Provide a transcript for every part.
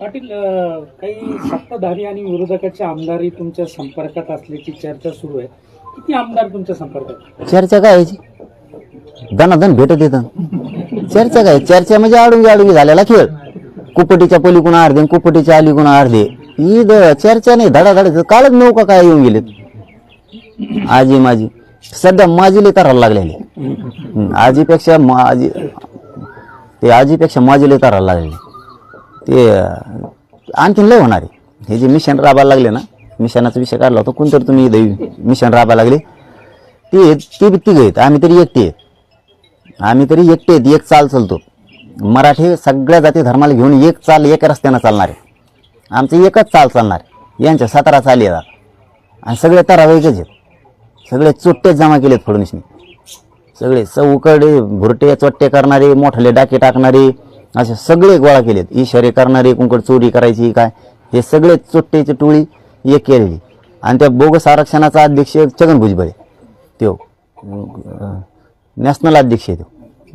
पाटील काही सत्ताधारी आणि विरोधकाच्या आमदारी तुमच्या संपर्कात असल्याची चर्चा सुरू आहे. किती आमदार तुमच्या संपर्कात? चर्चा काय याची दनादन भेटत येतं चर्चा काय? चर्चा म्हणजे आडुंगी आडुंगी झालेला खेळ. कुपटीच्या पलीकडून अर्धे कुपटीच्या अलीकडून अर्धे. ही चर्चा नाही धडाधड. कालच नौका काय येऊन गेलेत? आजी माझी सध्या माझीले तराला लागलेले. आजीपेक्षा माझी ते आजीपेक्षा माझीले तराला लागले ते आणखीन लय होणार आहे. हे जे मिशन राबायला लागले ना मिशनाचा विषय काढला होता कोणतरी तुम्ही दैवी मिशन राबायला लागले. ते ते बी तिघ आहेत आम्ही तरी एकटे आहेत. आम्ही तरी एकटे आहेत एक चाल चालतो. मराठी सगळ्या जाती धर्माला घेऊन एक चाल एक रस्त्यानं चालणार आहे. आमचं एकच चाल चालणार आहे. यांच्या सतरा चाली येतात आणि सगळे तरावाईकच आहेत. सगळे चोट्टेच जमा केलेत फडणवीसने. सगळे चौकडे भुरटे चोट्टे करणारे मोठले डाके टाकणारे असे सगळे गोळा केलेत. इशारे करणारे कुंकड चोरी करायची काय? हे सगळे चोट्टेची टोळी एक केलेली. आणि त्या बोगस आरक्षणाचा अध्यक्ष छगन भुजबळे. तो नॅशनल अध्यक्ष आहे तो.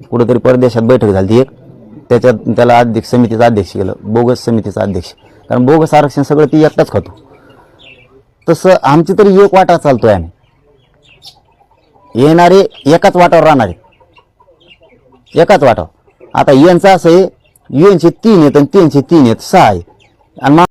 कुठंतरी परदेशात बैठक झाली ती एक. त्याच्यात त्याला अध्यक्ष समितीचा अध्यक्ष केलं. बोगस समितीचा अध्यक्ष. कारण बोगस आरक्षण सगळं ती एकटाच खातो. तसं आमची तरी एक वाटा चालतोय आम्ही. येणारे एकाच वाटावर राहणारे. एकाच वाटावर. आता यांचं असं आहे यांचे तीन आहेत आणि त्यांचे तीन आहेत सहा आहे आणि